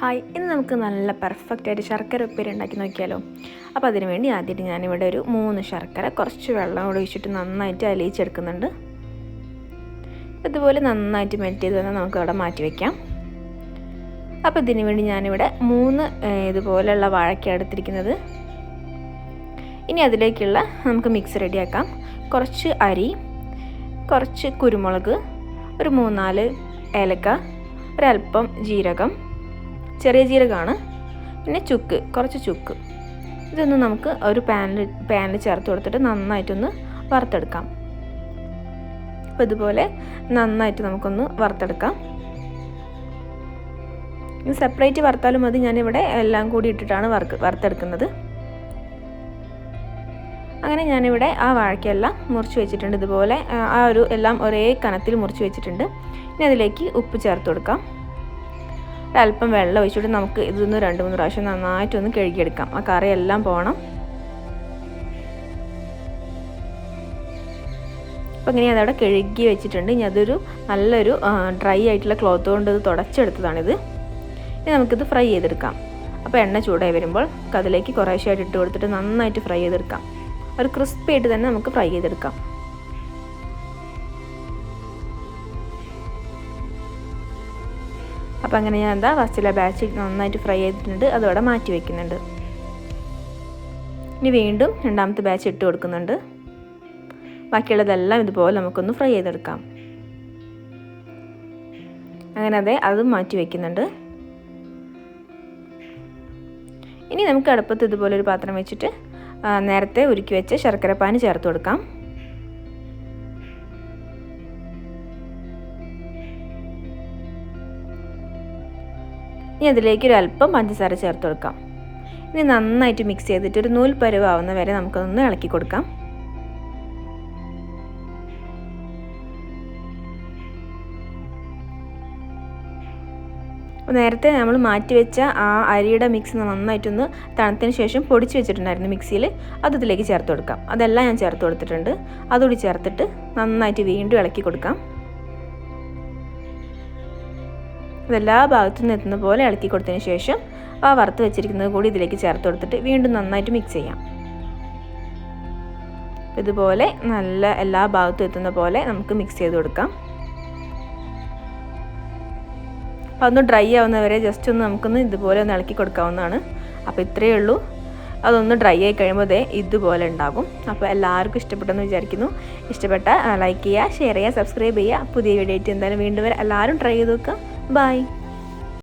Hi ഇന്ന് നമുക്ക് നല്ല പെർഫെക്റ്റ് ആയിട്ട് ശർക്കര ഉപ്പേരി ഉണ്ടാക്കി നോക്കിയാലോ? അപ്പോൾ അതിന് വേണ്ടി ആദ്യമായിട്ട് ഞാനിവിടെ ഒരു മൂന്ന് ശർക്കര കുറച്ച് വെള്ളം കൂടെ ഒഴിച്ചിട്ട് നന്നായിട്ട് അലിയിച്ചെടുക്കുന്നുണ്ട്. ഇതുപോലെ നന്നായിട്ട് മെൽറ്റ് ചെയ്ത് തന്നെ നമുക്ക് അവിടെ മാറ്റി വയ്ക്കാം അപ്പോൾ ഇതിന് വേണ്ടി ഞാനിവിടെ മൂന്ന് ഇതുപോലെയുള്ള വാഴയ്ക്ക എടുത്തിരിക്കുന്നത്. ഇനി അതിലേക്കുള്ള നമുക്ക് മിക്സ് റെഡിയാക്കാം കുറച്ച് അരി കുറച്ച് കുരുമുളക് ഒരു മൂന്നാൽ ഏലക്ക ഒരല്പം ജീരകം ചെറിയ ജീരകമാണ്. പിന്നെ ചുക്ക് കുറച്ച് ചുക്ക്. ഇതൊന്ന് നമുക്ക് ഒരു പാനിൽ പാനിൽ ചേർത്ത് കൊടുത്തിട്ട് നന്നായിട്ടൊന്ന് വറുത്തെടുക്കാം. അപ്പോൾ ഇതുപോലെ നന്നായിട്ട് നമുക്കൊന്ന് വറുത്തെടുക്കാം. സെപ്പറേറ്റ് വറുത്താലും മതി. ഞാനിവിടെ എല്ലാം കൂടി ഇട്ടിട്ടാണ് വറുക്ക് വറുത്തെടുക്കുന്നത്. അങ്ങനെ ഞാനിവിടെ ആ വാഴയ്ക്കെല്ലാം മുറിച്ച് വെച്ചിട്ടുണ്ട്. ഇതുപോലെ ആ ഒരു എല്ലാം ഒരേ കനത്തിൽ മുറിച്ച് വെച്ചിട്ടുണ്ട്. ഇനി അതിലേക്ക് ഉപ്പ് ചേർത്ത് കൊടുക്കാം. ഒരല്പം വെള്ളം ഒഴിച്ചിട്ട് നമുക്ക് ഇതൊന്ന് രണ്ട് മൂന്ന് പ്രാവശ്യം നന്നായിട്ടൊന്ന് കഴുകിയെടുക്കാം. ആ കറിയെല്ലാം പോകണം അപ്പോൾ ഇങ്ങനെ അതവിടെ കഴുകി വെച്ചിട്ടുണ്ട്. ഇനി അതൊരു നല്ലൊരു ഡ്രൈ ആയിട്ടുള്ള ക്ലോത്ത് കൊണ്ട് ഇത് തുടച്ചെടുത്തതാണിത്. ഇനി നമുക്കിത് ഫ്രൈ ചെയ്തെടുക്കാം. അപ്പോൾ എണ്ണ ചൂടായി വരുമ്പോൾ അതിലേക്ക് കുറേശ്ശായിട്ട് ഇട്ട് കൊടുത്തിട്ട് നന്നായിട്ട് ഫ്രൈ ചെയ്തെടുക്കാം. ഒരു ക്രിസ്പി ആയിട്ട് തന്നെ നമുക്ക് ഫ്രൈ ചെയ്തെടുക്കാം. അപ്പോൾ അങ്ങനെ ഞാൻ എന്താ ഫസ്റ്റിലെ ബാച്ച് നന്നായിട്ട് ഫ്രൈ ചെയ്തിട്ടുണ്ട്. അതോടെ മാറ്റി വയ്ക്കുന്നുണ്ട് ഇനി വീണ്ടും രണ്ടാമത്തെ ബാച്ച് ഇട്ട് കൊടുക്കുന്നുണ്ട്. ബാക്കിയുള്ളതെല്ലാം ഇതുപോലെ നമുക്കൊന്ന് ഫ്രൈ ചെയ്തെടുക്കാം. അങ്ങനെ അതെ അതും മാറ്റി വയ്ക്കുന്നുണ്ട് ഇനി നമുക്ക് അടുപ്പത്ത് ഇതുപോലെ ഒരു പാത്രം വെച്ചിട്ട് നേരത്തെ ഉരുക്കി വെച്ച ശർക്കരപ്പാനി ചേർത്ത് കൊടുക്കാം. ഇനി അതിലേക്ക് ഒരു അല്പം പഞ്ചസാര ചേർത്ത് കൊടുക്കാം. ഇനി നന്നായിട്ട് മിക്സ് ചെയ്തിട്ട് ഒരു നൂൽ പരുവാവുന്ന വരെ നമുക്കൊന്ന് ഇളക്കി കൊടുക്കാം. നേരത്തെ നമ്മൾ മാറ്റി വെച്ച ആ അരിയുടെ മിക്സ് നന്നായിട്ടൊന്ന് തണുത്തതിന് ശേഷം പൊടിച്ച് വെച്ചിട്ടുണ്ടായിരുന്നു മിക്സിയിൽ അത് ഇതിലേക്ക് ചേർത്ത് കൊടുക്കാം. അതെല്ലാം ഞാൻ ചേർത്ത് കൊടുത്തിട്ടുണ്ട്. അതുകൂടി ചേർത്തിട്ട് നന്നായിട്ട് വീണ്ടും ഇളക്കി കൊടുക്കാം. ഇതെല്ലാ ഭാഗത്തും എത്തുന്ന പോലെ ഇളക്കി കൊടുത്തതിന് ശേഷം ആ വറുത്ത് വെച്ചിരിക്കുന്നത് കൂടി ഇതിലേക്ക് ചേർത്ത് കൊടുത്തിട്ട് വീണ്ടും നന്നായിട്ട് മിക്സ് ചെയ്യാം. ഇതുപോലെ നല്ല എല്ലാ ഭാഗത്തും എത്തുന്ന പോലെ നമുക്ക് മിക്സ് ചെയ്ത് കൊടുക്കാം. അപ്പോൾ ഒന്ന് ഡ്രൈ ആവുന്നവരെ ജസ്റ്റ് ഒന്ന് നമുക്കൊന്ന് ഇതുപോലെ ഒന്ന് ഇളക്കി കൊടുക്കാവുന്നതാണ്. അപ്പോൾ ഇത്രയേ ഉള്ളൂ. അതൊന്ന് ഡ്രൈ ആയി കഴിയുമ്പോൾ ദേ ഇതുപോലെ ഉണ്ടാകും. അപ്പോൾ എല്ലാവർക്കും ഇഷ്ടപ്പെട്ടെന്ന് വിചാരിക്കുന്നു. ഇഷ്ടപ്പെട്ട ലൈക്ക് ചെയ്യുക ഷെയർ ചെയ്യുക സബ്സ്ക്രൈബ് ചെയ്യുക. പുതിയ വീഡിയോ ആയിട്ട് എന്തായാലും വീണ്ടും വരെ. എല്ലാവരും ട്രൈ ചെയ്ത് നോക്കുക. Bye.